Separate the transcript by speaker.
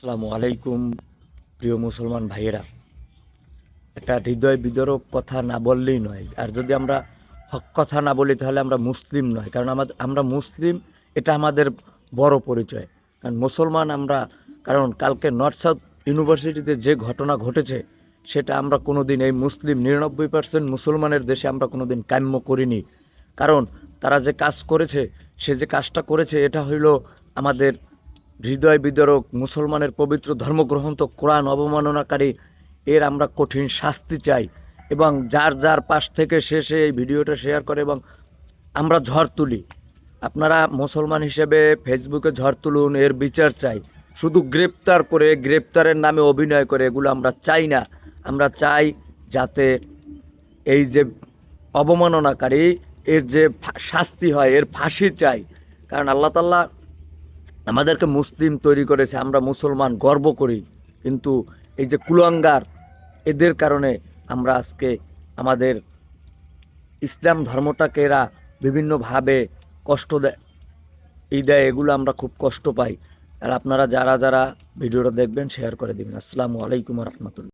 Speaker 1: আসসালামু আলাইকুম, প্রিয় মুসলমান ভাইয়েরা। একটা হৃদয় বিদরক কথা না বললেই নয়। আর যদি আমরা হক কথা না বলি, তাহলে আমরা মুসলিম নয়। কারণ আমাদের আমরা মুসলিম, এটা আমাদের বড় পরিচয়। কারণ মুসলমান আমরা, কারণ কালকে নর্থ সাউথ ইউনিভার্সিটিতে যে ঘটনা ঘটেছে, সেটা আমরা কোনো দিন এই মুসলিম নিরানব্বই পার্সেন্ট মুসলমানের দেশে আমরা কোনো দিন কাম্য করিনি। কারণ তারা যে কাজ করেছে, সে যে কাজটা করেছে, এটা হইল আমাদের হৃদয় বিদারক মুসলমানের পবিত্র ধর্মগ্রন্থ কোরআন অবমাননাকারী, এর আমরা কঠিন শাস্তি চাই এবং যার যার পাশ থেকে শেষে এই ভিডিওটা শেয়ার করে এবং আমরা ঝড় তুলি। আপনারা মুসলমান হিসেবে ফেসবুকে ঝড় তুলুন, এর বিচার চাই। শুধু গ্রেপ্তার করে, গ্রেপ্তারের নামে অভিনয় করে এগুলো আমরা চাই না। আমরা চাই যাতে এই যে অবমাননাকারী, এর যে শাস্তি হয়, এর ফাঁসি চাই। কারণ আল্লাহ তাল্লাহ আমাদেরকে মুসলিম তৈরি করেছে, আমরা মুসলমান গর্ব করি। কিন্তু এই যে কুলাঙ্গার, এদের কারণে আমরা আজকে আমাদের ইসলাম ধর্মটাকে এরা বিভিন্নভাবে কষ্ট দেয়। এই দেয়, এগুলো আমরা খুব কষ্ট পাই। আর আপনারা যারা যারা ভিডিওটা দেখবেন শেয়ার করে দেবেন। আসসালামু আলাইকুম রহমতুল্লাহ।